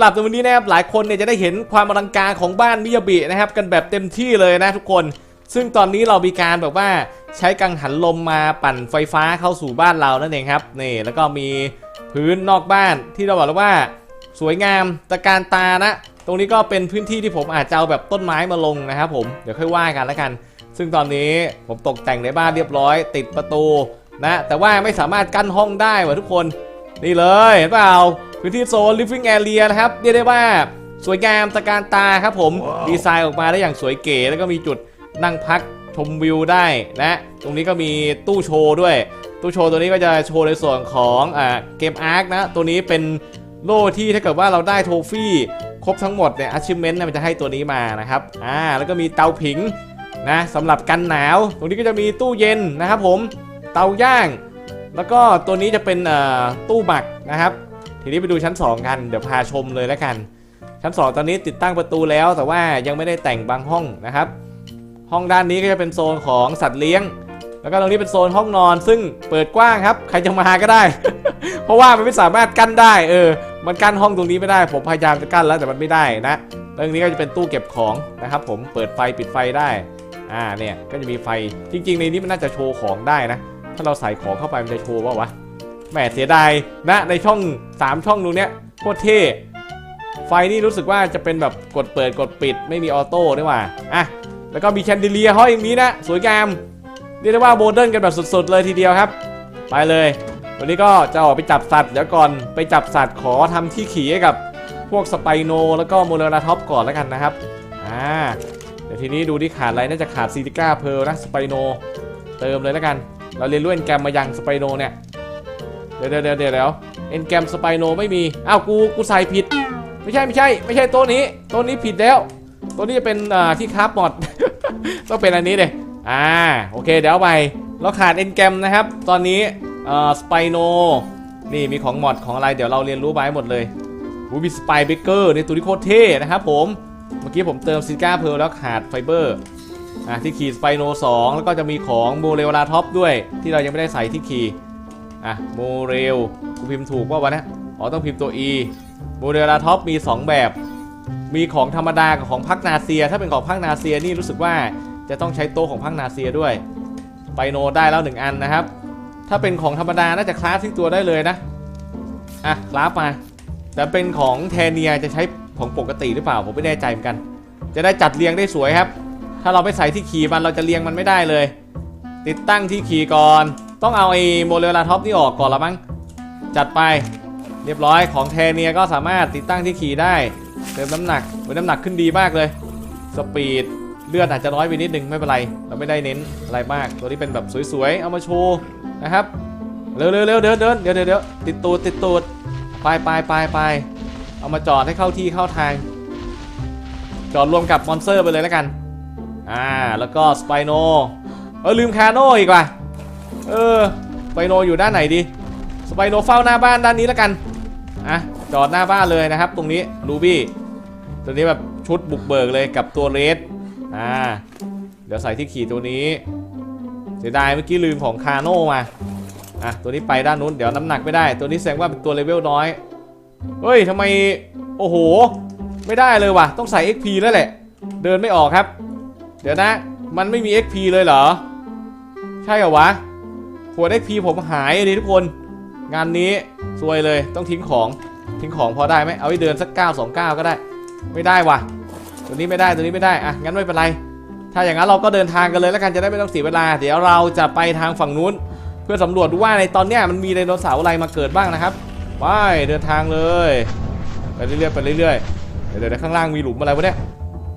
หรับในวันนี้นะครับหลายคนเนี่ยจะได้เห็นความอลังการของบ้านมิยาบินะครับกันแบบเต็มที่เลยนะทุกคน ซึ่งตอนนี้เรามีการแบบว่าใช้กังหันลมมาปั่นไฟฟ้าเข้าสู่บ้านเรานั่นเองครับนี่แล้วก็มีพื้นนอกบ้านที่เราบอกแล้วว่าสวยงามตะการตานะตรงนี้ก็เป็นพื้นที่ที่ผมอาจจะเอาแบบต้นไม้มาลงนะครับผมเดี๋ยวค่อยว่ากันแล้วกัน ซึ่งตอนนี้ผมตกแต่งในบ้านเรียบร้อย ติดประตูนะแต่ว่าไม่สามารถกั้นห้องได้ว่ะทุกคน นี่เลยเห็นเปล่า พื้นที่โซน living area นะครับเรียกได้ว่าสวยงามตะการตาครับผม ดีไซน์ออกมาได้อย่างสวยเก๋ แล้วก็มีจุดนั่งพักชมวิวได้นะ ตรงนี้ก็มีตู้โชว์ด้วย ตู้โชว์ตัวนี้ก็จะโชว์ในส่วนของอ่าเกมอาร์คนะ ตัวนี้เป็นโล่ที่ถ้าเกิดว่าเราได้โทฟี่ครบทั้งหมดเนี่ย achievement เนี่ยมันจะให้ตัวนี้มานะครับอ่าแล้วก็มีเตาผิงนะสำหรับกันหนาว ตรงนี้ก็จะมีตู้เย็นนะครับผมเตาย่าง แล้วก็ตัวนี้จะเป็นเอ่อตู้หมักนะครับ ทีนี้ไปดูชั้น 2 กัน เดี๋ยวพาชมเลยแล้วกัน ชั้น 2 ตอนนี้ติดตั้งประตูแล้ว แต่ว่ายังไม่ได้แต่งบางห้องนะครับ ห้องด้านนี้ก็จะเป็นโซนของสัตว์เลี้ยง แล้วก็ตรงนี้เป็นโซนห้องนอน ซึ่งเปิดกว้างครับ ใครจะมาก็ได้ เพราะว่ามันไม่สามารถกั้นได้ เออ มันกั้นห้องตรงนี้ไม่ได้ ผมพยายามจะกั้นแล้วแต่มันไม่ได้นะตรงนี้ก็จะเป็นตู้เก็บของนะครับ ผม เปิดไฟปิดไฟได้ อ่า เนี่ย ก็จะมีไฟ จริง ๆ ในนี้มันน่าจะโชว์ของได้นะ ถ้าเราใส่ของเข้าไปมันจะโชว์ว่าวะ แหมเสียดายนะในช่อง 3 ช่องตรงเนี้ยโคตรเท่ไฟนี่รู้สึกว่าจะเป็นแบบกดเปิดกดปิดไม่มีออโต้ด้วยว่ะอะแล้วก็มีแชนเดเลียห้อยอย่างนี้นะสวยงามเรียกได้ว่าโมเดิร์นกันแบบสุดๆเลยทีเดียวครับ ไปเลย วันนี้ก็จะออกไปจับสัตว์เดี๋ยวก่อนไปจับสัตว์ขอทำที่ขี่ให้กับพวกสไปโน แล้วก็โมเรนาท็อปก่อนแล้วกันนะครับอ่าเดี๋ยวทีนี้ดูที่ขาดอะไรน่าจะขาดซีติก้าเพลนะสไปโน เติมเลยแล้วกัน เราเรียนรู้เอ็นแกรมมายังสไปโนเนี่ย ดี๋ยวเดี๋ยวเดี๋ยวเดี๋ยวเอ็นแกรมสไปโนไม่มี อ้าวกูกูใส่ผิด ไม่ใช่ไม่ใช่ ไม่ใช่ตัวนี้ตัวนี้ผิดแล้วตัวนี้จะเป็นอ่าที่คราฟมอดต้องเป็นอันนี้เลยอ่าโอเคเดี๋ยวไปเราขาดเอ็นแกรมนะครับ ตอนนี้อ่าสไปโนนี่มีของมอดของอะไรเดี๋ยวเราเรียนรู้ไปหมดเลยวูมีสไปเบเกอร์ในตัวนี้โคตรเท่นะครับผมเมื่อกี้ผมเติมซิก้าเพร์ลแล้วขาดไฟเบอร์อะที่ขี่สไปโน2แล้วก็จะมีของโมเรลลาท็อปด้วย ที่เรายังไม่ได้ใส่ที่ขี่ อะโมเรลกูพิมพ์ถูกว่าวะเนะอ๋อต้องพิมพ์ตัว E โมเรลลาท็อปมี 2 แบบ มีของธรรมดากับของพักนาเซีย ถ้าเป็นของพักนาเซียนี่รู้สึกว่าจะต้องใช้โต๊ะของพักนาเซียด้วย ไปโนได้แล้วหนึ่งอันนะครับ ถ้าเป็นของธรรมดาน่าจะคลาสที่ตัวได้เลยนะ อะคลาสมา แต่เป็นของแทเนียจะใช้ของปกติหรือเปล่าผมไม่แน่ใจเหมือนกัน จะได้จัดเรียงได้สวยครับ ถ้าเราไม่ใส่ที่ขี่มันเราจะเรียงมันไม่ได้เลย ติดตั้งที่ขี่ก่อน ต้องเอาไอ้โมเลลาท็อปนี่ออกก่อนละมั้ง จัดไป เรียบร้อยของแทเนียก็สามารถติดตั้งที่ขี่ได้ เติมน้ำหนักเว้ยน้ำหนักขึ้นดีมากเลย สปีดเลือดอาจจะน้อยไปนิดนึงไม่เป็นไร เราไม่ได้เน้นอะไรมาก ตัวนี้เป็นแบบสวยๆ เอามาโชว์นะครับ เร็วๆเร็วๆเดินเดินเดี๋ยวเดี๋ยวเดี๋ยวติดตูดติดตูดไปไปไปไปเอามาจอดให้เข้าที่เข้าทาง จอดรวมกับมอนสเตอร์ไปเลยแล้วกัน อ่า แล้วก็สไปโน เออลืมคาโน่อีกว่ะ เออสไปโนอยู่ด้านไหนดีสไปโนเฝ้าหน้าบ้านด้านนี้แล้วกันอะจอดหน้าบ้านเลยนะครับ ตรงนี้รูบี้ตัวนี้แบบชุดบุกเบิกเลยกับตัวเรสอ่าเดี๋ยวใส่ที่ขี่ตัวนี้เสียดายเมื่อกี้ลืมของคาโน่มาอะตัวนี้ไปด้านนู้นเดี๋ยวน้ำหนักไม่ได้ ตัวนี้แสดงว่าเป็นตัวเลเวลน้อยเฮ้ยทำไมโอ้โห ไม่ได้เลยว่ะ ต้องใส่ XP แล้วแหละ เดินไม่ออกครับ เดี๋ยวนะ มันไม่มี XP เลยเหรอ ใช่เหรอวะ ขวด XP ผมหายเลยทุกคน งานนี้ซวยเลยต้องทิ้งของทิ้งของพอได้ไหมเอาไปเดินสัก9 2 9 ก็ได้ ไม่ได้ว่ะ ตัวนี้ไม่ได้ตัวนี้ไม่ได้อะงั้นไม่เป็นไร ถ้าอย่างนั้นเราก็เดินทางกันเลยแล้วกันจะได้ไม่ต้องเสียเวลา เดี๋ยวเราจะไปทางฝั่งนู้น เพื่อสำรวจดูว่าในตอนเนี้ยมันมีไดโนเสาร์อะไรมาเกิดบ้างนะครับไปเดินทางเลยไปเรื่อยๆไปเรื่อยๆเดี๋ยวข้างล่างมีหลุมอะไรวะเนี่ย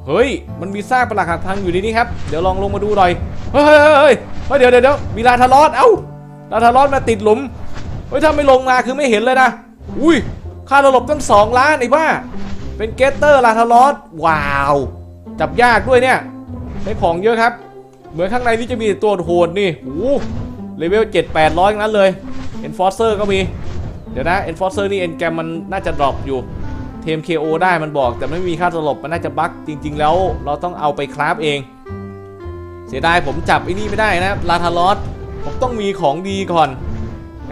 เฮ้ย มันมีซากปรักหักพังอยู่ในนี้ครับ เดี๋ยวลองลงมาดูหน่อย เฮ้ยเฮ้ยเฮ้ยเฮ้ยเดี๋ยวเดี๋ยวเดี๋ยวมีลาทารอสเอ้า ลาทารอสมาติดหลุมเฮ้ยถ้าไม่ลงมาคือไม่เห็นเลยนะ อุ้ยค่าระลบตั้งสองล้านไอ้บ้า เป็นเกตเตอร์ลาทารอสว้าว จับยากด้วยเนี่ยใช้ของเยอะครับ เหมือนข้างในนี่จะมีตัวโหดนี่โอ้เลเวล7 8 0 0ทั้งนั้นเลย Enforcer ก็มี เดี๋ยวนะ Enforcer นี่ N แกมมันน่าจะดรอปอยู่เทม KO ได้มันบอก แต่ไม่มีค่าสลบมันน่าจะบั๊กจริง ๆ แล้วเราต้องเอาไปคราฟเอง เสียดายผมจับไอ้นี่ไม่ได้นะลาทารอส ผมต้องมีของดีก่อน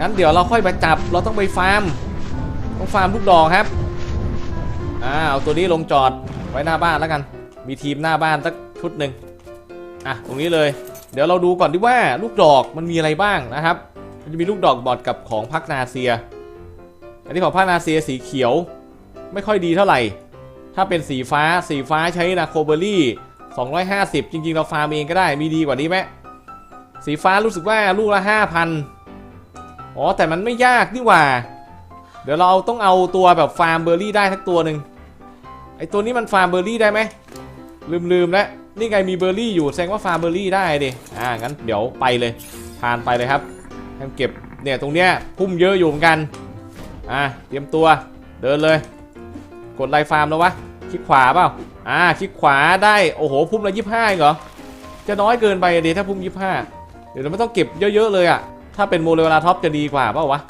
งั้นเดี๋ยวเราค่อยมาจับ เราต้องไปฟาร์ม ต้องฟาร์มลูกดอกครับ อ่า เอาตัวนี้ลงจอดไว้หน้าบ้านแล้วกัน มีทีมหน้าบ้านสักชุดหนึ่งอะ ตรงนี้เลย เดี๋ยวเราดูก่อนดีว่าลูกดอกมันมีอะไรบ้างนะครับ มันจะมีลูกดอกบอดกับของพักนาเซีย อันนี้ของพักนาเซียสีเขียว ไม่ค่อยดีเท่าไหร่ ถ้าเป็นสีฟ้า สีฟ้าใช้นาโคเบอรี่ 250 จริงๆ เราฟาร์มเองก็ได้ มีดีกว่านี้ไหม สีฟ้ารู้สึกว่าลูกละ5,000อ๋อแต่มันไม่ยากนี่หว่า เดี๋ยวเราต้องเอาตัวแบบฟาร์มเบอร์รี่ได้ทักตัวหนึ่งไอตัวนี้มันฟาร์มเบอร์รี่ได้ไหมลืมๆแล้วนี่ไงมีเบอร์รี่อยู่แสดงว่าฟาร์มเบอร์รี่ได้ดิอ่างั้นเดี๋ยวไปเลยผ่านไปเลยครับให้มันเก็บเนี่ยตรงเนี้ยพุ่มเยอะอยู่เหมือนกันอ่าเตรียมตัวเดินเลย กดไลน์ฟาร์มแล้ววะคลิกขวาเปล่าอ่าคลิกขวาได้โอ้โหพุ่มละยี่ห้าเหรอจะน้อยเกินไปอะดิถ้าพุ่มยี่ห้า เดี๋ยวเราไม่ต้องเก็บเยอะๆเลยอะถ้าเป็นโมเลกุลาท็อปจะดีกว่าเปล่าวะ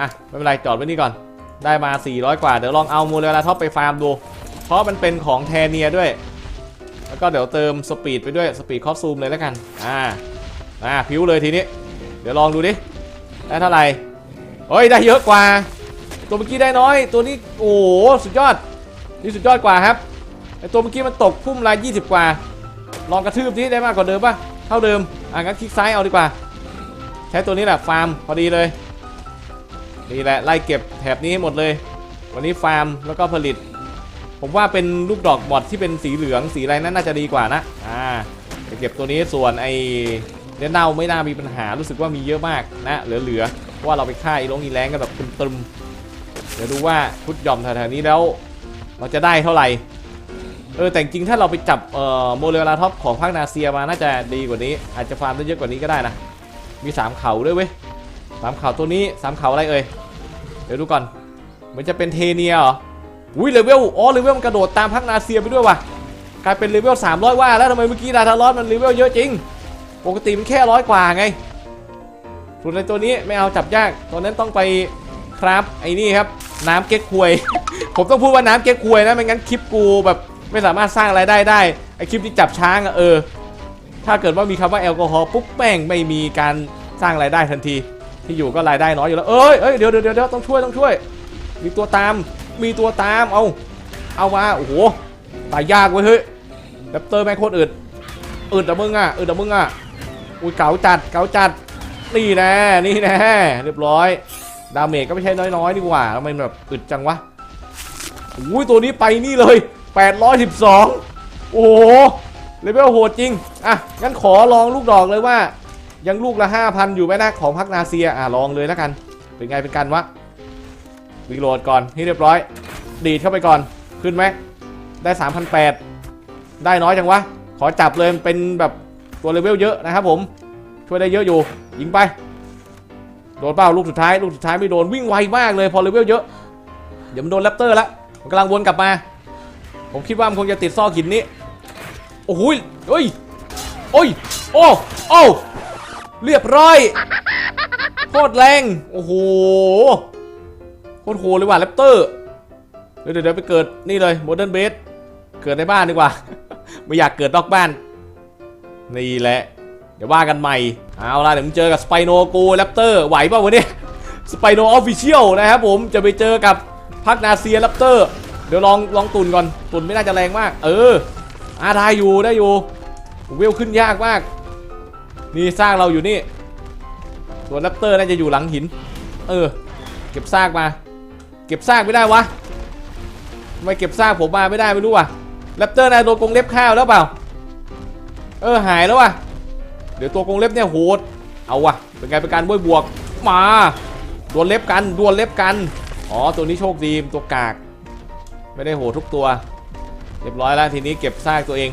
อะไม่เป็นไรจอดไว้นี่ก่อน ได้มา 400 กว่าเดี๋ยวลองเอาโมูลเลาท็อปไปฟาร์มดู เพราะมันเป็นของแทเนียด้วย แล้วก็เดี๋ยวเติมสปีดไปด้วยสปีดคอสซูมเลยแล้วกัน อ่า อ่าพิ้วเลยทีนี้ เดี๋ยวลองดูดิได้เท่าไหร่เฮ้ยได้เยอะกว่า ตัวเมื่อกี้ได้น้อย ตัวนี้โอ้โหสุดยอดนี่สุดยอดกว่าครับไอตัวเมื่อกี้มันตกพุ่มละ20 กว่า ลองกระทืบที่ได้มากกว่าเดิมป่ะ ท่าเดิม อะงั้นคลิกซ้ายเอาดีกว่า ใช้ตัวนี้แหละฟาร์มพอดีเลยนี่แหละไล่เก็บแถบนี้ให้หมดเลย วันนี้ฟาร์มแล้วก็ผลิต ผมว่าเป็นลูกดอกบอดที่เป็นสีเหลืองสีอะไรนั้นน่าจะดีกว่านะอ่าเก็บตัวนี้ส่วนไอเนื้อเน่าไม่น่ามีปัญหารู้สึกว่ามีเยอะมากนะเหลือๆเพราะว่าเราไปฆ่าอีลงอีแรงกันแบบตึมๆเดี๋ยวดูว่าชุดย่อมแถวๆนี้แล้ว เราจะได้เท่าไหร่ เออแต่จริงถ้าเราไปจับเอ่อโมเลลาท็อปของภาคนาเซียมาน่าจะดีกว่านี้ อาจจะฟาร์มได้เยอะกว่านี้ก็ได้นะมีสามเขาด้วยเว้ยสามเขาตัวนี้สามเขาอะไรเอ่ยเดี๋ยวดูก่อนมันจะเป็นเทเนียเหรออุ้ยเลเวลอ๋อเลเวลมันกระโดดตามพักนาเซียไปด้วยว่ะกลายเป็นเลเวล300 ว่าแล้วทำไมเมื่อกี้ดาทารอสมันเลเวลเยอะจริง ปกติมันแค่ร้อยกว่าไงส่วนในตัวนี้ไม่เอาจับยากตัวนั้นต้องไปครับไอ้นี่ครับ น้ำเก๊กควย ผมต้องพูดว่าน้ำเก๊กควยนะไม่งั้นคลิปกูแบบ ไม่สามารถสร้างรายได้ได้ไอคลิปที่จับช้างอะเออ ถ้าเกิดว่ามีคำว่าแอลกอฮอล์ปุ๊บแป้งไม่มีการสร้างรายได้ทันที ที่อยู่ก็รายได้น้อยอยู่แล้วเอ้ยเอ้ยเดี๋ยวเดี๋ยวเดี๋ยวต้องช่วยต้องช่วย มีตัวตามมีตัวตามเอาเอามาโอ้โหตายยากเว้ยเฮ้ยแรปเตอร์แม่งโคตรอึดอึดอะมึงอะอึดอะมึงอะอุ้ยเก๋าจัดเก๋าจัดนี่แน่นี่แน่เรียบร้อย ดาเมจก็ไม่ใช่น้อยๆดีกว่าทำไมแบบอึดจังวะอุ้ยตัวนี้ไปนี่เลย 812 โอ้โหเลเวลโหดจริง อะ งั้นขอลองลูกดอกเลยว่า ยังลูกละ 5,000 อยู่ไหมนะ ของพักนาเซีย อะ ลองเลยแล้วกัน เป็นไงเป็นกันวะรีโหลดก่อนให้เรียบร้อย ดีดเข้าไปก่อน ขึ้นไหม ได้ 3,800 ได้น้อยจังวะ ขอจับเลยเป็นแบบตัวเลเวลเยอะนะครับผม ช่วยได้เยอะอยู่ ยิงไป โดนเป้าลูกสุดท้าย ลูกสุดท้ายไม่โดน วิ่งไวมากเลยพอเลเวลเยอะ เดี๋ยวมันโดนแรปเตอร์ล้วมันกำลังวนกลับมา ผมคิดว่ามันคงจะติดซอกหินนี้ โอ้โหยเฮ้ยโอ้ย โอ้โอ้เรียบร้อยโคตรแรง โอ้โห โคตรโหเลยว่ะแรปเตอร์ เดี๋ยวเดี๋ยวไปเกิดนี่เลยโมเดิร์นเบส เกิดในบ้านดีกว่า ไม่อยากเกิดนอกบ้าน นี่แหละ เดี๋ยวว่ากันใหม่ เอาล่ะเดี๋ยวมึงเจอกับสไปโนกูแรปเตอร์ ไหวป่าวะเนี่ยสไปโนออฟฟิเชียลนะครับผม จะไปเจอกับพักนาเซียแรปเตอร์ ดี๋ยวลองลองตุนก่อนตุนไม่น่าจะแรงมาก เอออาได้อยู่ได้อยู่เวลขึ้นยากมาก นี่สร้างเราอยู่นี่ส่วนแรปเตอร์น่าจะอยู่หลังหิน เออ เก็บซากมา เก็บซากไม่ได้วะทำไมเก็บซากผมมาไม่ได้ไม่รู้ว่ะแรปเตอร์นายโดนกงเล็บข้าวแล้วเปล่า เออหายแล้วว่ะ เดี๋ยวตัวกงเล็บเนี่ยโหด เอาว่ะ เป็นไงเป็นการบ้วยบวก มา ดวลเล็บกัน ดวลเล็บกัน อ๋อ ตัวนี้โชคดี ตัวกาก ไม่ได้โหทุกตัว เรียบร้อยแล้วทีนี้เก็บซากตัวเอง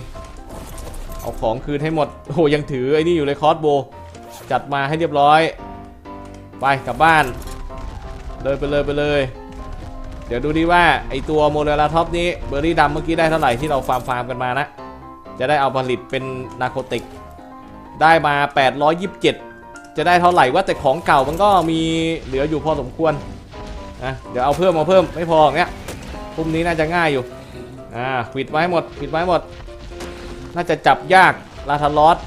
เอาของคืนให้หมดโหยังถือไอ้นี่อยู่เลยคอสโบ จัดมาให้เรียบร้อย ไปกลับบ้านเลยไปเลยไปเลย เดี๋ยวดูดีว่าไอตัวโมเดลาท็อปนี้เบอร์รี่ดำเมื่อกี้ได้เท่าไหร่ที่เราฟาร์มฟาร์มกันมานะ จะได้เอาผลิตเป็นนาโคติก ได้มา 827 จะได้เท่าไหร่ว่าแต่ของเก่ามันก็มีเหลืออยู่พอสมควรนะเดี๋ยวเอาเพิ่มเอาเพิ่มไม่พอเงี้ย ปุ่มนี้น่าจะง่ายอยู่อ่าปิดไว้หมดปิดไว้หมด น่าจะจับยากลาทารอส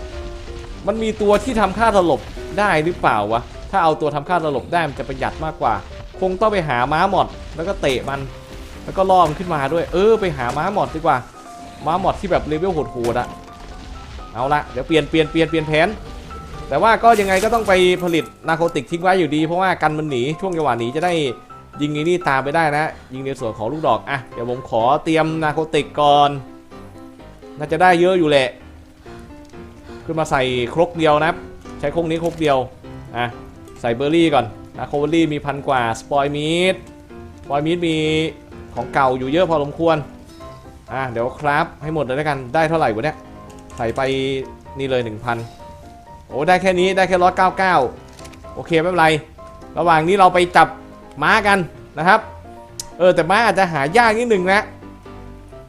มันมีตัวที่ทำค่าสลบได้หรือเปล่าวะถ้าเอาตัวทำค่าสลบได้มันจะประหยัดมากกว่า คงต้องไปหาม้าหมด แล้วก็เตะมัน แล้วก็ล่อมันขึ้นมาด้วย เออ ไปหาม้าหมดดีกว่า ม้าหมดที่แบบเลเวลโหดๆอะเอาละเดี๋ยวเปลี่ยนเปลี่ยนเปลี่ยนเปลี่ยนแผนแต่ว่าก็ยังไงก็ต้องไปผลิตนาโคติกทิ้งไว้อยู่ดี เพราะว่ากันมันหนีช่วงจังหวะหนีจะได้ ยิงไอ้นี่ตามไปได้นะ ยิงในส่วนของลูกดอกอะเดี๋ยวผมขอเตรียมนาโคติกก่อน น่าจะได้เยอะอยู่แหละ ขึ้นมาใส่ครกเดียวนะครับใช้ครกนี้ครกเดียวอะใส่เบอร์รี่ก่อนนาโคเบอร์รี่มีพันกว่าสปอยมีดสปอยมีดมีของเก่าอยู่เยอะพอสมควรอะเดี๋ยวครับให้หมดเลยแล้วกันได้เท่าไหร่วะเนี่ยใส่ไปนี่เลย 1,000 โอ้ได้แค่นี้ได้แค่ร้อยเก้าเก้าโอเคไม่เป็นไร ระหว่างนี้เราไปจับ ม้ากันนะครับ เออแต่ม้าอาจจะหายากนิดนึงนะ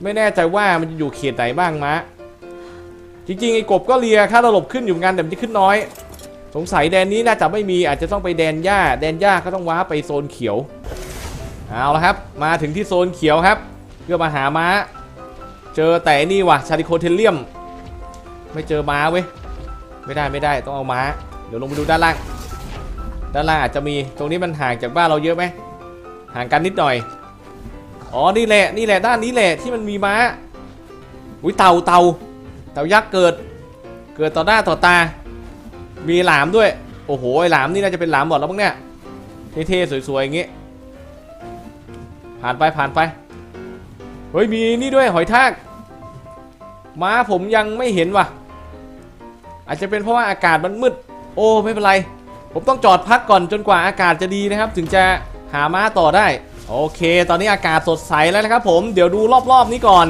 ไม่แน่ใจว่ามันจะอยู่เขตไหนบ้างม้า จริงๆไอ้กบก็เลียค่าตลบขึ้นอยู่เหมือนกันแต่มันจะขึ้นน้อย สงสัยแดนนี้น่าจะไม่มีอาจจะต้องไปแดนหญ้า แดนหญ้าก็ต้องว้าไปโซนเขียว เอาละครับ มาถึงที่โซนเขียวครับ เพื่อมาหาม้า เจอแต่นี่ว่ะชาริโคเทเลียม ไม่เจอม้าเว้ย ไม่ได้ไม่ได้ต้องเอาม้า เดี๋ยวลงไปดูด้านล่าง ด้านล่างอาจจะมีตรงนี้มันห่างจากบ้านเราเยอะไหมห่างกันนิดหน่อย อ๋อ นี่แหละ นี่แหละ ด้านนี้แหละที่มันมีม้า อุ้ยเต่าเต่าเต่ายักษ์เกิด เกิดต่อหน้าต่อตา มีหลามด้วย โอ้โหไอหลามนี่น่าจะเป็นหลามหมดแล้วมั้งเนี่ย เท่ๆ สวยๆ อย่างงี้ ผ่านไป ผ่านไป เฮ้ย มีนี่ด้วย หอยทาก ม้าผมยังไม่เห็นว่ะ อาจจะเป็นเพราะว่าอากาศมันมืด โอ้ ไม่เป็นไร ผมต้องจอดพักก่อนจนกว่าอากาศจะดีนะครับ ถึงจะหาม้าต่อได้ โอเค ตอนนี้อากาศสดใสแล้วนะครับ ผมเดี๋ยวดูรอบๆนี้ก่อน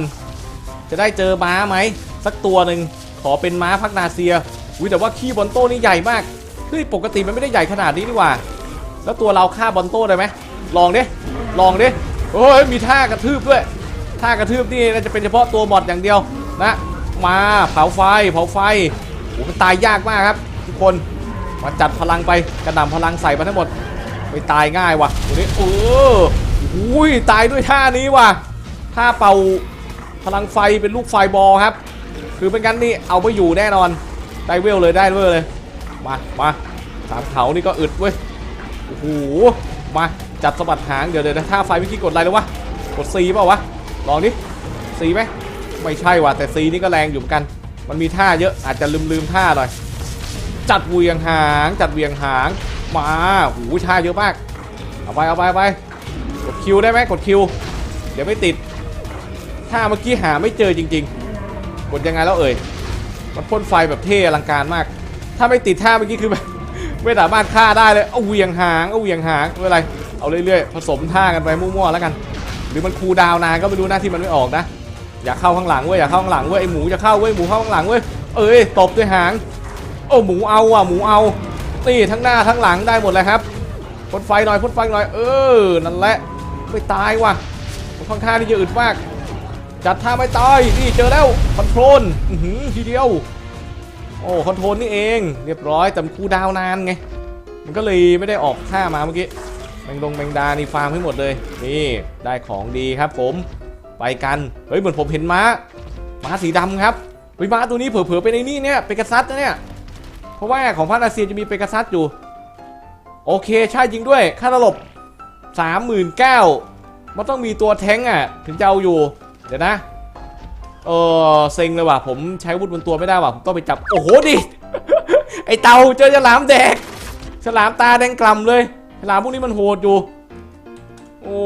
จะได้เจอม้าไหมสักตัวหนึ่งขอเป็นม้าพักนาเซียอุ้ยแต่ว่าขี้บอลโต้นี่ใหญ่มากเฮ้ยปกติมันไม่ได้ใหญ่ขนาดนี้นี่หว่า แล้วตัวเราฆ่าบอลโต้ได้ไหมลองดิลองดิโอ้ยมีท่ากระทืบด้วยท่ากระทืบนี่น่าจะเป็นเฉพาะตัวบอดอย่างเดียวนะ มาเผาไฟเผาไฟโอ้มันตายยากมากครับ ทุกคน มาจัดพลังไปกระหน่ำพลังใส่มาทั้งหมดไม่ตายง่ายว่ะตัวนี้เอออุ้ยตายด้วยท่านี้ว่ะท่าเป่าพลังไฟเป็นลูกไฟบอลครับ คือเป็นกันนี่เอาไปอยู่แน่นอนได้เวลเลยได้เวลเลยมามาสามเขานี่ก็อึดเว้ยโอ้โหมาจัดสะบัดหางเดี๋ยวเดี๋ยวท่าไฟเมื่อกี้กดอะไรแล้ววะกด C เปล่าวะลองดิ C ไหมไม่ใช่ว่ะแต่ C นี่ก็แรงอยู่เหมือนกัน มันมีท่าเยอะอาจจะลืมลืมท่าหน่อย จัดเวียงหาง จัดเวียงหาง มาโอ้โหท่าเยอะมาก เอาไปเอาไปไป กดคิวได้ไหมกดคิว เดี๋ยวไม่ติด ถ้าเมื่อกี้หาไม่เจอจริง ๆ กดยังไงแล้วเอ่ย มันพ่นไฟแบบเท่อลังการมาก ถ้าไม่ติดท่าเมื่อกี้คือแบบไม่สามารถฆ่าได้เลย เอาเวียงหาง เอาเวียงหางไม่ไร เอาเรื่อยๆ ผสมท่ากันไปมั่วๆแล้วกัน หรือมันคูดาวน์นานก็ไม่รู้หน้าที่มันไม่ออกนะ อย่าเข้าข้างหลังเว้ย อย่าเข้าข้างหลังเว้ย ไอหมูจะเข้าเว้ย หมูเข้าข้างหลังเว้ย เอ้ย ตบด้วยหาง โอ้หมูเอาอะหมูเอานี่ทั้งหน้าทั้งหลังได้หมดเลยครับพ่นไฟหน่อยพ่นไฟหน่อยเออนั่นแหละไม่ตายว่ะค่อนข้างที่จะอึดมาก จัดท่าไม่ตายนี่เจอแล้วคอนโทรลอือหือทีเดียว โอ้คอนโทรลนี่เอง เรียบร้อยแต่คูดาวนานไงมันก็เลยไม่ได้ออกท่ามาเมื่อกี้แมงดงแมงดานี่ฟาร์มให้หมดเลยนี่ได้ของดีครับผมไปกันเฮ้ยเหมือนผมเห็นม้าม้าสีดำครับเฮ้ยม้าตัวนี้เผลอๆไปในนี่เนี่ยเปกัสซัสนะเนี่ย ราะว่าของพาราเซียจะมีเปกัสซัสอยู่ โอเคใช่จริงด้วย ค่าตลบ39,000มันต้องมีตัวแท้งอะ ถึงจะเอาอยู่ เดี๋ยวนะ เออเซ็งเลยว่ะ ผมใช้วุธบนตัวไม่ได้ว่ะ ผมต้องไปจับ โอ้โหดิ ไอเต่าเจอฉลามแดก ฉลามตาแดงกล่ำเลย ฉลามพวกนี้มันโหดอยู่ โอ้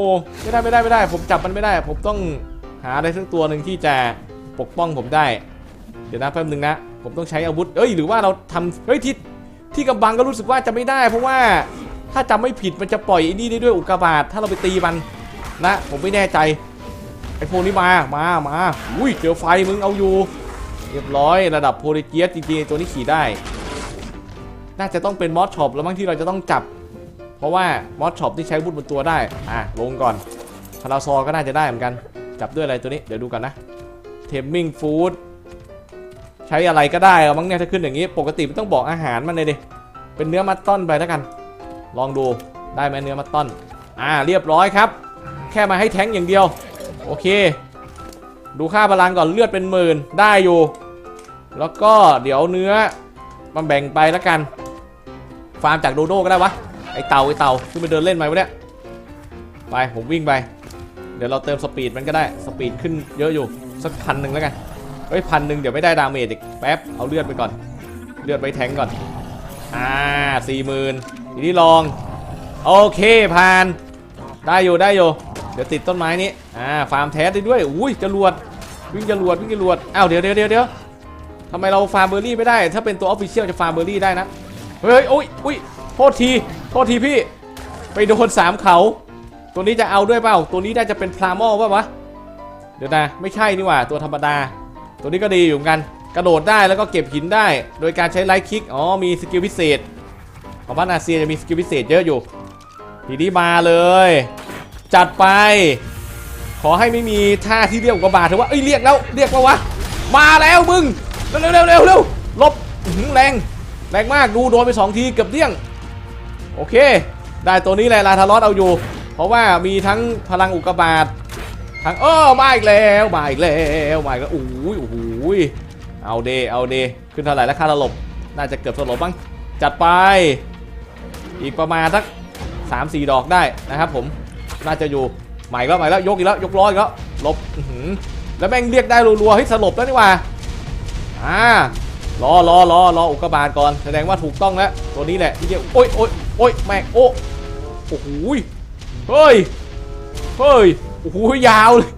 ไม่ได้ไม่ได้ไม่ได้ ผมจับมันไม่ได้ ผมต้องหาอะไรสักตัวหนึ่งที่จะปกป้องผมได้ เดี๋ยวนะแป๊บนึงนะ ผมต้องใช้อาวุธ เอ้ยหรือว่าเราทำเฮ้ยที่ที่กำบังก็รู้สึกว่าจะไม่ได้ เพราะว่าถ้าจำไม่ผิดมันจะปล่อยไอ้นี่ได้ด้วยอุกกาบาตถ้าเราไปตีมันนะ ผมไม่แน่ใจไอ้พวกนี้มามามาอุ้ยเจอไฟมึงเอาอยู่ เรียบร้อยระดับโพลิเจียสจริงๆตัวนี้ขี่ได้ น่าจะต้องเป็นมอสช็อปแล้วมั้งที่เราจะต้องจับ เพราะว่ามอสช็อปที่ใช้วุธบนตัวได้อะลงก่อนพาราซอก็น่าจะได้เหมือนกันจับด้วยอะไรตัวนี้เดี๋ยวดูกันนะเทมมิ่งฟู้ด ใช้อะไรก็ได้เอามั้งเนี่ยถ้าขึ้นอย่างนี้ ปกติมันต้องบอกอาหารมันเลยดิเป็นเนื้อมัตตอนไปแล้วกัน ลองดูได้ไหมเนื้อมัตตอนอ่าเรียบร้อยครับ แค่มาให้แท้งอย่างเดียว โอเค ดูค่าพลังก่อนเลือดเป็นหมื่นได้อยู่ แล้วก็เดี๋ยวเนื้อมาแบ่งไปแล้วกัน ฟาร์มจากโดโดก็ได้วะไอเต่าไอเต่าขึ้นไปเดินเล่นไหมวะเนี่ยไปผมวิ่งไป เดี๋ยวเราเติมสปีดมันก็ได้สปีดขึ้นเยอะอยู่สักพันหนึ่งแล้วกัน เฮ้ยพันหนึ่งเดี๋ยวไม่ได้ดาเมจอีกแป๊บเอาเลือดไปก่อน เลือดไปแทงก่อน อ่าสี่หมื่นทีนี้ลอง โอเคผ่าน ได้อยู่ได้อยู่เดี๋ยวติดต้นไม้นี้อ่าฟาร์มแท้ได้ด้วยอุ้ยจรวดวิ่งจรวดวิ่งจรวดอ้าวเดี๋ยวเดี๋ยวเดี๋ยวทำไมเราฟาร์มเบอร์รี่ไม่ได้ ถ้าเป็นตัวออฟฟิเชียลจะฟาร์มเบอร์รี่ได้นะเฮ้ยโอ้ยอุ้ยโทษทีโทษทีพี่ไปโดนสามเขา ตัวนี้จะเอาด้วยเปล่า ตัวนี้ได้จะเป็นพลามอลป่าวะ เดี๋ยวนะ ไม่ใช่นี่หว่า ตัวธรรมดา ตัวนี้ก็ดีอยู่เหมือนกัน กระโดดได้แล้วก็เก็บหินได้ โดยการใช้ไลท์คลิก อ๋อ มีสกิลพิเศษ ของบ้านอาเซียจะมีสกิลพิเศษเยอะอยู่ ทีนี้มาเลย จัดไป ขอให้ไม่มีท่าที่เรียกอุกกาบาตเถอะว่า เอ้ยเรียกแล้ว เรียกปะวะ มาแล้วมึง เร็วเร็วเร็วเร็วลบแรง แรงมาก ดูโดนไปสองทีเกือบเดี้ยง โอเค ได้ตัวนี้แหละลาทารอสเอาอยู่ เพราะว่ามีทั้งพลังอุกกาบาต ทั้งเออมาอีกแล้วมาอีกแล้วมาอีกแล้วโอ้ยโอ้ยเอาเดเอาเดขึ้นเท่าไหร่แล้วค่าสลบน่าจะเกือบสลบบ้างจัดไป อีกประมาณสักสามสี่ดอกได้นะครับผมน่าจะอยู่ใหม่แล้วใหม่แล้วยกอีกแล้วยกร้อยกแล้วลบแล้วแม่งเรียกได้รัวๆเฮ้ยสลบแล้วนี่ว่าอ่ารอรอรอรออุกกาบาตก่อนแสดงว่าถูกต้องแล้วตัวนี้แหละที่เรียกโอ้ยโอ้ยโอ้ยแม่งโอ้โอ้โหเฮ้ยเฮ้ย อ้โหยาวเลย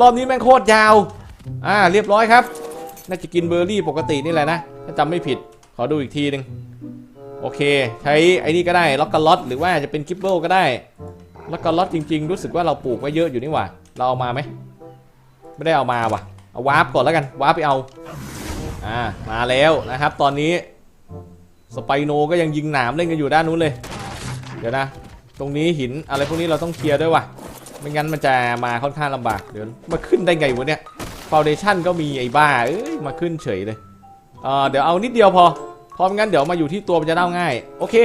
รอบนี้แม่งโคตรยาว อ่า เรียบร้อยครับ น่าจะกินเบอร์รี่ปกตินี่แหละนะถ้าจำไม่ผิด ขอดูอีกทีหนึ่งโอเค ใช้ไอ้นี่ก็ได้ล็อกกะล็อตหรือว่าจะเป็นกิปเปิลก็ได้ล็อกกะล็อตจริง ๆ รู้สึกว่าเราปลูกไว้เยอะอยู่นี่หว่า เราเอามาไหมไม่ได้เอามาว่ะเอาวาร์ปก่อนแล้วกันวาร์ปไปเอาอ่ามาแล้วนะครับ ตอนนี้สไปโนก็ยังยิงหนามเล่นกันอยู่ด้านนู้นเลย เดี๋ยวนะ ตรงนี้หินอะไรพวกนี้เราต้องเคลียร์ด้วยว่ะ ไม่งั้นมันจะมาค่อนข้างลำบากเดี๋ยวมาขึ้นได้ไงวะเนี่ยฟาวเดชั่นก็มีไอ้บ้าเอ้ยมาขึ้นเฉยเลยเออเดี๋ยวเอานิดเดียวพอเพราะไม่งั้นเดี๋ยวมาอยู่ที่ตัวมันจะเน่าง่าย โอเค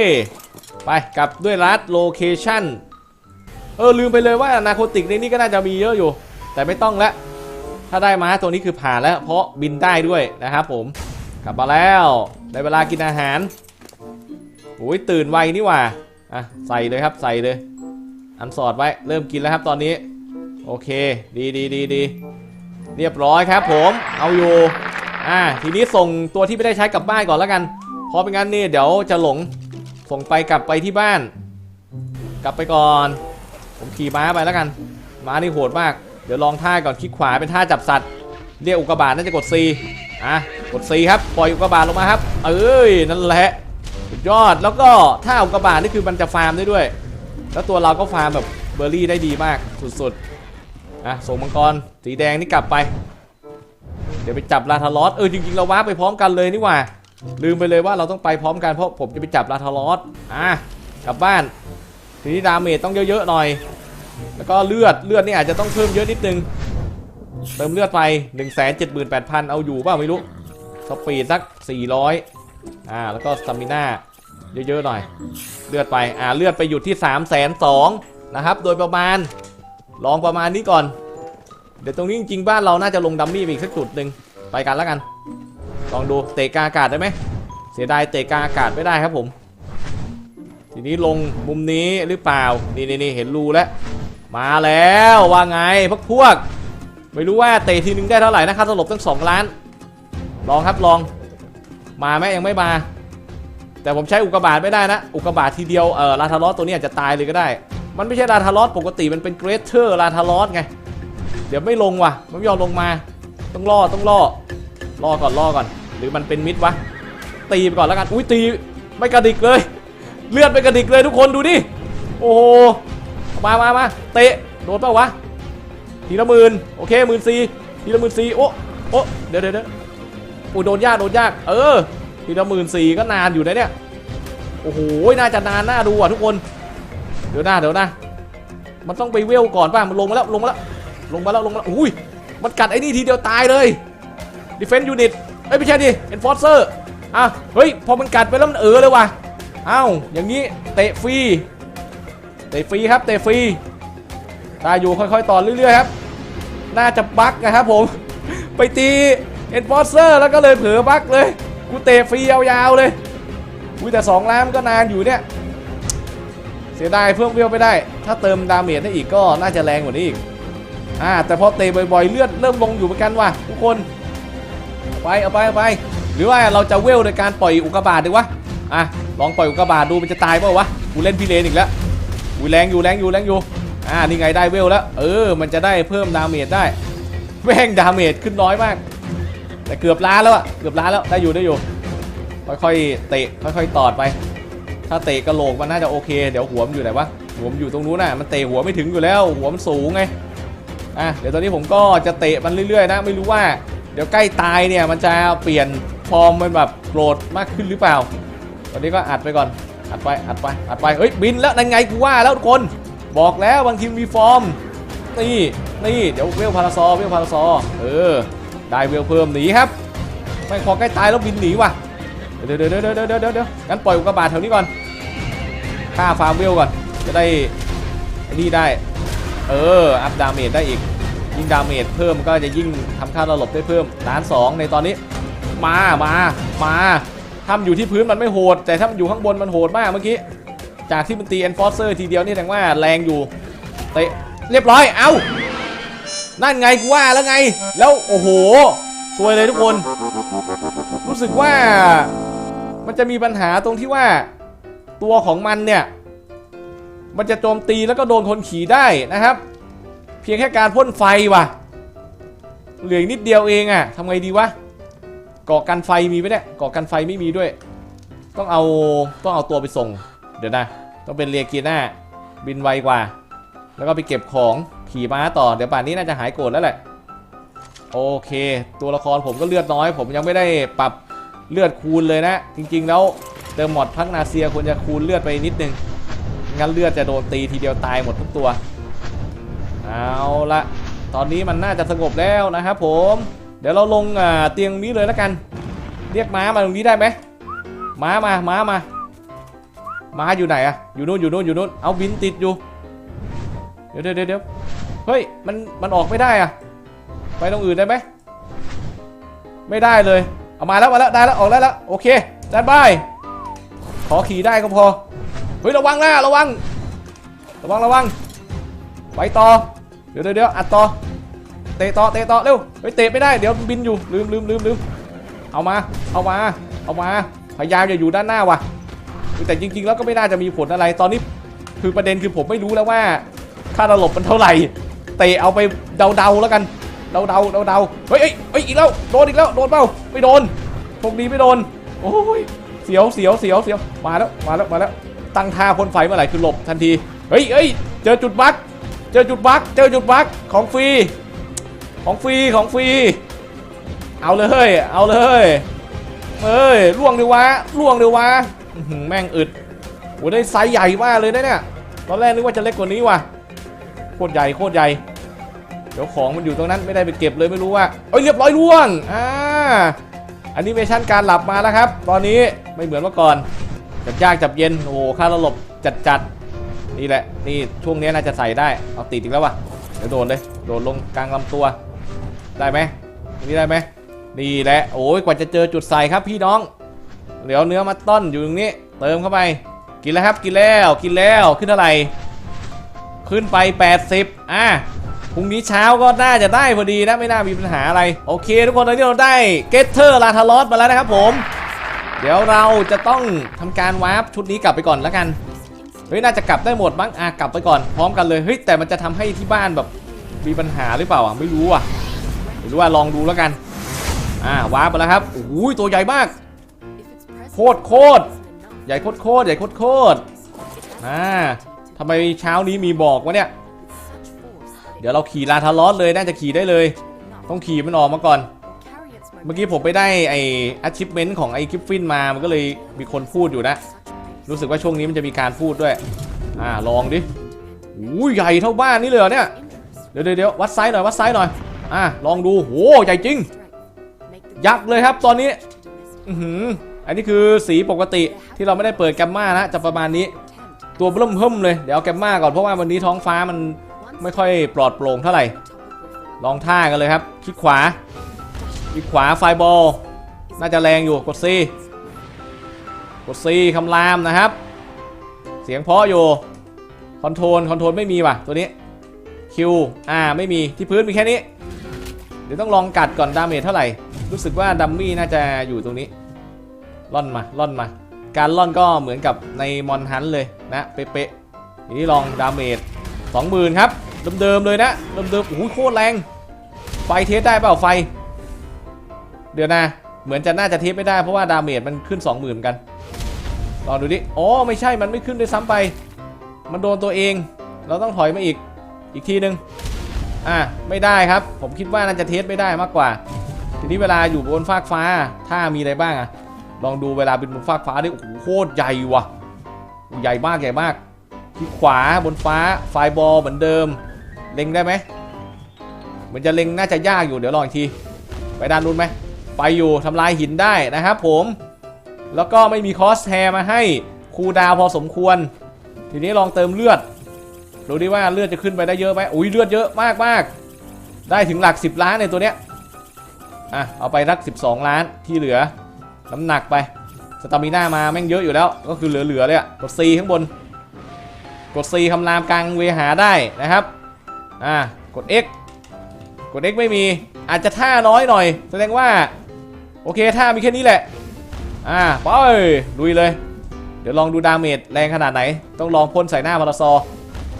ไปกลับด้วยรัดโลเคชั่นเออลืมไปเลยว่านาโคติกในนี้ก็น่าจะมีเยอะอยู่ แต่ไม่ต้องละถ้าได้มาตัวนี้คือผ่านแล้ว เพราะบินได้ด้วยนะครับผมกลับมาแล้วได้เวลากินอาหารโอ้ยตื่นไวนี่ว่าอะใส่เลยครับใส่เลย อันสอดไว้เริ่มกินแล้วครับตอนนี้ โอเค ดีดีดีดีเรียบร้อยครับผมเอาอยู่อ่าทีนี้ส่งตัวที่ไม่ได้ใช้กลับบ้านก่อนแล้วกันเพราะไม่งั้นนี่เดี๋ยวจะหลงส่งไปกลับไปที่บ้าน กลับไปก่อน ผมขี่ม้าไปแล้วกัน ม้านี่โหดมาก เดี๋ยวลองท่าก่อนคลิกขวาเป็นท่าจับสัตว์เรียกอุกกาบาตน่าจะกด C อะกด C ครับปล่อยอุกกาบาตลงมาครับ เอ้ยนั่นแหละสุดยอดแล้วก็ท่าอุกกาบาตนี่คือมันจะฟาร์มได้ด้วย แล้วตัวเราก็ฟาร์มแบบเบอร์รี่ได้ดีมากสุดๆอะส่งมังกรสีแดงนี่กลับไป เดี๋ยวไปจับลาทารอสเออจริงๆเราว้าไปพร้อมกันเลยนี่หว่า ลืมไปเลยว่าเราต้องไปพร้อมกันเพราะผมจะไปจับลาทารอสอะกลับบ้านทีนี้ดาเมจต้องเยอะๆหน่อย แล้วก็เลือดเลือดนี่อาจจะต้องเพิ่มเยอะนิดนึงเติมเลือดไป 1 7 8 0 0 0 เอาอยู่เปล่าไม่รู้ สปีดสัก 400 อ่า แล้วก็สตามิน่า เยอะๆหน่อย เลือดไปอ่าเลือดไปอยู่ที่3 2 0 0 0นะครับโดยประมาณลองประมาณนี้ก่อน เดี๋ยวตรงนี้จริงๆบ้านเราน่าจะลงดัมมี่อีกสักจุดหนึ่งไปกันแล้วกัน ลองดูเตะกาอากาศได้ไหมเสียดายเตะกาอากาศไม่ได้ครับผม ทีนี้ลงมุมนี้หรือเปล่านี่นี่เห็นรูแล้ว มาแล้วว่าไงพวกพวก ไม่รู้ว่าเตะทีนึงได้เท่าไหร่นะค่าสลบตั้งสองล้าน ลองครับลอง มาไหมยังไม่มา แต่ผมใช้อุกกาบาตไม่ได้นะ อุกกาบาตทีเดียวเออลาทารอสตัวนี้อาจจะตายเลยก็ได้ มันไม่ใช่ลาทารอสปกติมันเป็นเกรเทอร์ลาทารอสไง เดี๋ยวไม่ลงว่ะมันยอมลงมา ต้องล่อต้องล่อล่อก่อนล่อก่อน หรือมันเป็นมิดวะ ตีไปก่อนแล้วกัน อุ้ยตีไม่กระดิกเลย เลือดไม่กระดิกเลยทุกคนดูดิ โอ้โห มามามาเตะโดนเปล่าวะ ทีละหมื่นโอเคหมื่นสี่ทีละหมื่นสี่โอ้โอ้เดี๋ยวเดี๋ยวเดี๋ยวโอ้ยโดนยากโดนยาก เออ ทีละหมื่นสี่ก็นานอยู่นะเนี่ย โอ้โห น่าจะนานน่าดูอะทุกคน เดี๋ยวนะเดี๋ยวนะ มันต้องไปเวลก่อนป่ะ มันลงมาแล้วลงมาแล้วลงมาแล้วลงมาแล้วอุ้ย มันกัดไอ้นี่ทีเดียวตายเลย Defense Unit เอ้ยไม่ใช่ดิ Enforcer อะ เฮ้ย พอมันกัดไปแล้วมันเออเลยว่ะอ้าวอย่างนี้เตะฟรี เตะฟรีครับ เตะฟรี ตาอยู่ค่อยๆต่อเรื่อยๆครับ น่าจะบั๊กนะครับผม ไปตี Enforcer แล้วก็เลยเผลอบั๊กเลย กูเตะฟรียาวๆเลยอุ้ยแต่2ล้านก็นานอยู่เนี่ย เสียดายเพิ่มเวลไม่ได้ ถ้าเติมดาเมจได้อีกก็น่าจะแรงกว่านี้อีกอ่าแต่พอเตะบ่อยๆเลือดเริ่มลงอยู่เหมือนกันว่ะทุกคนไปเอาไปเอาไป หรือว่าเราจะเวลโดยการปล่อยอุกกาบาตดีวะอะลองปล่อยอุกกาบาตดูมันจะตายเปล่าวะกูเล่นพี่เลนอีกแล้วกูแรงอยู่แรงอยู่แรงอยู่อ่านี่ไงได้เวลแล้ว เออ มันจะได้เพิ่มดาเมจได้แม่งดาเมจขึ้นน้อยมาก แต่เกือบล้านแล้วอะเกือบล้านแล้วได้อยู่ได้อยู่ ค่อยๆเตะค่อยๆตอดไป ถ้าเตะกระโหลกมันน่าจะโอเค เดี๋ยวหัวมันอยู่ไหนวะหัวมันอยู่ตรงนู้นน่ะมันเตะหัวไม่ถึงอยู่แล้ว หัวมันสูงไงอะเดี๋ยวตอนนี้ผมก็จะเตะมันเรื่อยๆนะ ไม่รู้ว่า เดี๋ยวใกล้ตายเนี่ยมันจะเปลี่ยนฟอร์มเป็นแบบโกรธมากขึ้นหรือเปล่า ตอนนี้ก็อัดไปก่อน อัดไปอัดไปอัดไปเฮ้ยบินแล้วนั่นไงกูว่าแล้วทุกคน บอกแล้วบางทีมีฟอร์มนี่นี่เดี๋ยวเวลพาราซอเวลพาราซอเออ ได้เวลเพิ่มหนีครับไม่พอใกล้ตายแล้วบินหนีว่ะเดี๋ยวเดี๋ยวเดี๋ยวเดี๋ยวเดี๋ยวเดี๋ยวเดี๋ยวงั้นปล่อยอุกกาบาตแถวนี้ก่อนฆ่าฟาร์มเวลก่อนจะได้นี่ได้ เอออัพดาเมจได้อีก ยิ่งดาเมจเพิ่มก็จะยิ่งทำค่าระหลบได้เพิ่มล้านสองในตอนนี้ มามามาถ้ามันอยู่ที่พื้นมันไม่โหด แต่ถ้ามันอยู่ข้างบนมันโหดมากเมื่อกี้จากที่มันตี Enforcer ทีเดียวนี่แสดงว่าแรงอยู่เตะเรียบร้อย เอ้า นั่นไงกูว่าแล้วไง แล้วโอ้โหสวยเลยทุกคน รู้สึกว่ามันจะมีปัญหาตรงที่ว่าตัวของมันเนี่ย มันจะโจมตีแล้วก็โดนคนขี่ได้นะครับ เพียงแค่การพ่นไฟว่ะ เหลืออีกนิดเดียวเองอะทำไงดีวะก่อกันไฟมีไหมเนี่ยก่อกันไฟไม่มีด้วย ต้องเอาต้องเอาตัวไปส่ง เดี๋ยวนะ ต้องเป็นเรียกีน่าบินไวกว่า แล้วก็ไปเก็บของ ขี่ม้าต่อเดี๋ยวป่านนี้น่าจะหายโกรธแล้วแหละโอเค ตัวละครผมก็เลือดน้อย ผมยังไม่ได้ปรับเลือดคูณเลยนะ จริง ๆ แล้วเติมหมดพักนาเซียควรจะคูณเลือดไปนิดนึงงั้นเลือดจะโดนตีทีเดียวตายหมดทุกตัว เอาละตอนนี้มันน่าจะสงบแล้วนะครับผม เดี๋ยวเราลงเตียงนี้เลยแล้วกัน เรียกม้ามาตรงนี้ได้ไหมม้ามาม้ามาม้าอยู่ไหนอะอยู่นู่นอยู่นู่นอยู่นู่นเอาบินติดอยู่ เดี๋ยวเดี๋ยวเดี๋ยว เฮ้ย มันมันออกไม่ได้อะไปตรงอื่นได้ไหมไม่ได้เลย เอามาแล้วมาแล้วได้แล้วออกได้วแล้วโอเคได้บขอขี่ได้ก็พอเฮ้ยระวังนะระวัง ระวังระวังไปต่อเดี๋ยวเดี๋ยวเอัดต่อเตะต่อเตะต่อเร็วเฮ้ยเตะไม่ได้เดี๋ยวบินอยู่ลืมลืมลืมลืมเอามาเอามาเอามาพยายามอย่าอยู่ด้านหน้าว่ะแต่จริง ๆ แล้วก็ไม่น่าจะมีผลอะไรตอนนี้ คือประเด็นคือผมไม่รู้แล้วว่าค่าระลบมันเท่าไหร่ เตะเอาไปเดาๆแล้วกัน เดาเดาเดาเดาๆเฮ้ยเฮ้ยเฮ้ยอีกแล้วโดนอีกแล้วโดนเปล่าไม่โดนโชคดีไม่โดนโอ้ยเสียวเสียวเสียวเสียวมาแล้วมาแล้วมาแล้วตั้งท่าพ่นไฟเมื่อไหร่คือหลบทันทีเฮ้ยเฮ้ยเจอจุดบั๊กเจอจุดบั๊กเจอจุดบั๊กของฟรีของฟรีของฟรีเอาเลยเอาเลยเฮ้ยล่วงดีวะล่วงดีวะแม่งอึดโอ้ได้ไซส์ใหญ่มากเลยนะเนี่ยตอนแรกนึกว่าจะเล็กกว่านี้ว่ะ โคตรใหญ่โคตรใหญ่เดี๋ยวของมันอยู่ตรงนั้นไม่ได้ไปเก็บเลยไม่รู้ว่าเอ้ยเรียบร้อยล่วงอ่าแอนิเมชันการหลับมาแล้วครับ ตอนนี้ไม่เหมือนเมื่อก่อนจับยากจับเย็นโอ้โหค่าระลบจัดจัดๆนี่แหละนี่ช่วงนี้น่าจะใส่ได้เอาติดอีกแล้ววะเดี๋ยวโดนเลยโดนลงกลางลำตัว ได้ไหมนี่ได้ไหมนี่แหละโอ้ยกว่าจะเจอจุดใส่ครับพี่น้องเดี๋ยวเนื้อมาต้นอยู่ตรงนี้ เติมเข้าไป กินแล้วครับกินแล้วกินแล้วขึ้นเท่าไหร่ ขึ้นไป 80 อะพรุ่งนี้เช้าก็น่าจะได้พอดีนะไม่น่ามีปัญหาอะไร โอเค ทุกคนตอนนี้เราได้เกตเทอร์ลาทารอสมาแล้วนะครับผม เดี๋ยวเราจะต้องทำการวาร์ปชุดนี้กลับไปก่อนแล้วกันเฮ้ยน่าจะกลับได้หมดมั้งอะกลับไปก่อนพร้อมกันเลยเฮ้ยแต่มันจะทำให้ที่บ้านแบบมีปัญหาหรือเปล่าอะไม่รู้อะไม่รู้ว่าลองดูแล้วกันอ่าวาร์ปไปแล้วครับโอ้ยตัวใหญ่มากโคตรโคตรใหญ่โคตรโคตรใหญ่โคตรโคตรอ่าำไมเช้านี้มีบอกวะเนี่ย เดี๋ยวเราขี่ลาทารอสเลยน่าจะขี่ได้เลย ต้องขี่มันออกมาก่อน เมื่อกี้ผมไปได้ไอ้ achievement ของไอ้กิฟฟินมา มันก็เลยมีคนพูดอยู่นะ รู้สึกว่าช่วงนี้มันจะมีการพูดด้วย อ่าลองดิอู้ใหญ่เท่าบ้านนี่เลยเหรอเนี่ย เดี๋ยวเดี๋ยวเดี๋ยววัดไซส์หน่อยวัดไซส์หน่อย อ่าลองดูโหใหญ่จริง ยักษ์เลยครับตอนนี้ อือหืออันนี้คือสีปกติที่เราไม่ได้เปิดแกมมานะจะประมาณนี้ ตัวเริ่มเพิ่มเลยเดี๋ยวเอาแกมมาก่อนเพราะว่าวันนี้ท้องฟ้ามันไม่ค่อยปลอดโปร่งเท่าไหร่ ลองท่ากันเลยครับคลิกขวาคลิกขวาไฟบอลน่าจะแรงอยู่กดซีกดซีคำรามนะครับ เสียงเพาะอยู่คอนโทรลคอนโทรลไม่มีว่ะตัวนี้คคิวอ่าไม่มีที่พื้นมีแค่นี้ เดี๋ยวต้องลองกัดก่อนดาเมจเท่าไหร่ รู้สึกว่าดัมมี่น่าจะอยู่ตรงนี้ล่อนมาล่อนมา การล่อนก็เหมือนกับในมอนฮันเลยนะ เป๊ะๆทีนี้ลองดาเมจ20,000ครับเดิมๆเลยนะเดิมๆโอ้โหโคตรแรง ไฟเทสได้เปล่าไฟ เดี๋ยวนะ เหมือนจะน่าจะเทสไม่ได้เพราะว่าดาเมจมันขึ้น 20,000เหมือนกันลองดูดิอ๋อไม่ใช่มันไม่ขึ้นด้วยซ้ำไป มันโดนตัวเอง เราต้องถอยมาอีกอีกทีนึงอะไม่ได้ครับ ผมคิดว่าน่าจะเทสไม่ได้มากกว่า ทีนี้เวลาอยู่บนฟากฟ้า ถ้ามีอะไรบ้างอะ ลองดูเวลาเป็นบนฟากฟ้าดิโอ้โหโคตรใหญ่ว่ะ ใหญ่มากใหญ่มากที่ขวาบนฟ้าไฟบอลเหมือนเดิม เล็งได้ไหมเหมือนจะเล็งน่าจะยากอยู่เดี๋ยวลองอีกที ไปด้านนู้นไหมไปอยู่ทำลายหินได้นะครับผม แล้วก็ไม่มีคอสแทร์มาให้คูดาวพอสมควร ทีนี้ลองเติมเลือดดูดิว่าเลือดจะขึ้นไปได้เยอะไหมอุ้ยเลือดเยอะมากมากได้ถึงหลัก 10 ล้านในตัวเนี้ยอะเอาไปรัก 12 ล้านที่เหลือ น้ำหนักไปสตามิน่ามาแม่งเยอะอยู่แล้ว ก็คือเหลือๆเลยอะกด C ข้างบน กด C คำรามกลางเวหาได้นะครับ อะกด X กด X ไม่มี อาจจะท่าน้อยหน่อย แสดงว่า โอเคท่ามีแค่นี้แหละ อ่าไปลุยเลย เดี๋ยวลองดูดาเมจแรงขนาดไหน ต้องลองพ่นใส่หน้าพาราซอ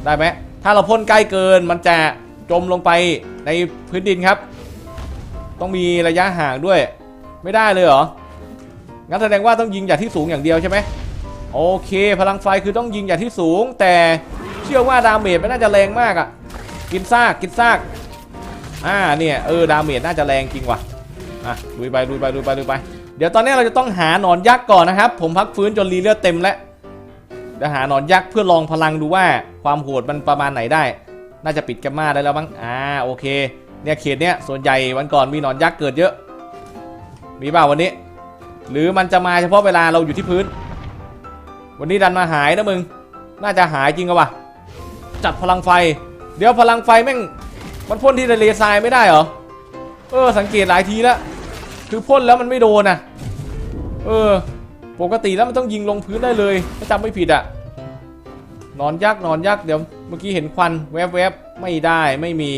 ได้ไหม ถ้าเราพ่นใกล้เกินมันจะจมลงไปในพื้นดินครับ ต้องมีระยะห่างด้วย ไม่ได้เลยเหรอ งั้นแสดงว่าต้องยิงจากที่สูงอย่างเดียวใช่ไหมโอเค พลังไฟคือต้องยิงจากที่สูง แต่เชื่อว่าดาเมจไม่น่าจะแรงมากอะ่ะ กินซากกินซากอ่าเนี่ยเออดาเมจน่าจะแรงจริงว่ะอะลุยไปลุยไปลุยไปลุยไปเดี๋ยวตอนนี้เราจะต้องหาหนอนยักษ์ก่อนนะครับ ผมพักฟื้นจนรีเลือดเต็มแล้วเดี๋ยวหาหนอนยักษ์เพื่อลองพลังดูว่าความโหดมันประมาณไหนได้ น่าจะปิดแกมมาได้แล้วมั้งอ่าโอเค เนี่ยเขตเนี้ยส่วนใหญ่วันก่อนมีหนอนยักษ์เกิดเยอะ มีเปล่าวันนี้ หรือมันจะมาเฉพาะเวลาเราอยู่ที่พื้น วันนี้ดันมาหายนะมึง น่าจะหายจริงอะวะจัดพลังไฟ เดี๋ยวพลังไฟแม่งมันพ่นที่ทะเลทรายไม่ได้เหรอ เออ สังเกตหลายทีแล้ว คือพ่นแล้วมันไม่โดนนะเออ ปกติแล้วมันต้องยิงลงพื้นได้เลย ถ้าจำไม่ผิดอะนอนยักษ์นอนยักษ์เดี๋ยวเมื่อกี้เห็นควันแวบๆไม่ได้ไม่มี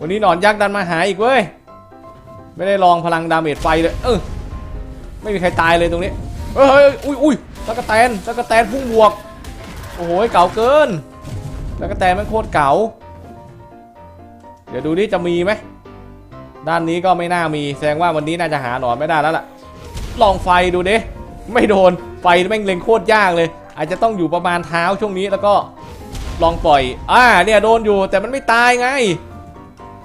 วันนี้นอนยักษ์ดันมาหาอีกเว้ย ไม่ได้ลองพลังดาเมจไฟเลย เออ ไม่มีใครตายเลยตรงนี้เฮ้ยเฮ้ยอุ้ยอุ้ยตะกะแตนตะกะแตนพุ่งบวก โอ้โหเก่าเกินตะกะแตนมันโคตรเก่า เดี๋ยวดูดิจะมีไหมด้านนี้ก็ไม่น่ามีแสดงว่าวันนี้น่าจะหาหนอนไม่ได้แล้วล่ะ ลองไฟดูดิไม่โดนไฟแม่งเล็งโคตรยากเลย อาจจะต้องอยู่ประมาณเท้าช่วงนี้แล้วก็ลองปล่อย อ่า เนี่ยโดนอยู่แต่มันไม่ตายไง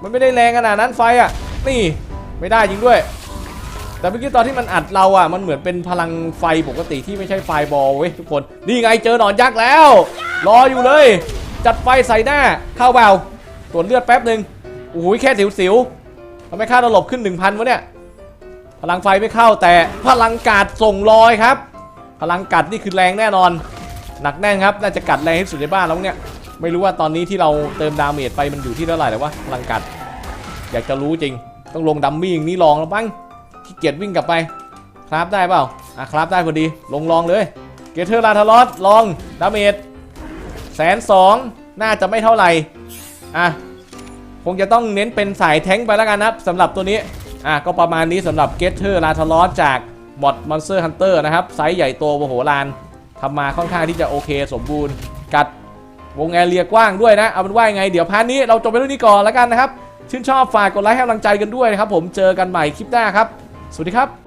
มันไม่ได้แรงขนาดนั้นไฟอะ นี่ไม่ได้จริงด้วย แต่เมื่อกี้ตอนที่มันอัดเราอะมันเหมือนเป็นพลังไฟปกติที่ไม่ใช่ไฟบอลเว้ยทุกคน นี่ไงเจอหนอนยักษ์แล้ว รออยู่เลย จัดไฟใส่หน้าเข้าเบาตรวจเลือดแป๊บหนึ่งโอ้ยแค่สิวๆทำไมค่าเราหลบขึ้น 1,000วะเนี่ย พลังไฟไม่เข้าแต่พลังกาดส่งลอยครับ พลังกัดนี่คือแรงแน่นอน หนักแน่นครับน่าจะกัดแรงที่สุดในบ้านแล้วเนี่ยไม่รู้ว่าตอนนี้ที่เราเติมดาเมจไปมันอยู่ที่เท่าไหร่แล้ววะพลังกัด อยากจะรู้จริง ต้องลงดัมมี่อย่างนี้ลองแล้วบ้าง ขี้เกียจวิ่งกลับไป ครับได้เปล่า อะครับได้พอดี ลงลองเลย เกเทอร์ลาทารอสลอง ดาเมจแสนสองน่าจะไม่เท่าไหร่ อะ คงจะต้องเน้นเป็นสายแท้งไปแล้วกันนะครับสำหรับตัวนี้ อะ ก็ประมาณนี้สำหรับเกเทอร์ลาทารอสจากมอดมอนสเตอร์ฮันเตอร์นะครับ ไซส์ใหญ่โตโมโหลานทำมาค่อนข้างที่จะโอเคสมบูรณ์ กัดวงแอเรียกว้างด้วยนะ เอาเป็นว่ายังไง เดี๋ยวพาร์ทนี้เราจบไปเรื่องนี้ก่อนแล้วกันนะครับ ชื่นชอบฝากกดไลค์ให้กำลังใจกันด้วยนะครับผมเจอกันใหม่คลิปหน้าครับ สวัสดีครับ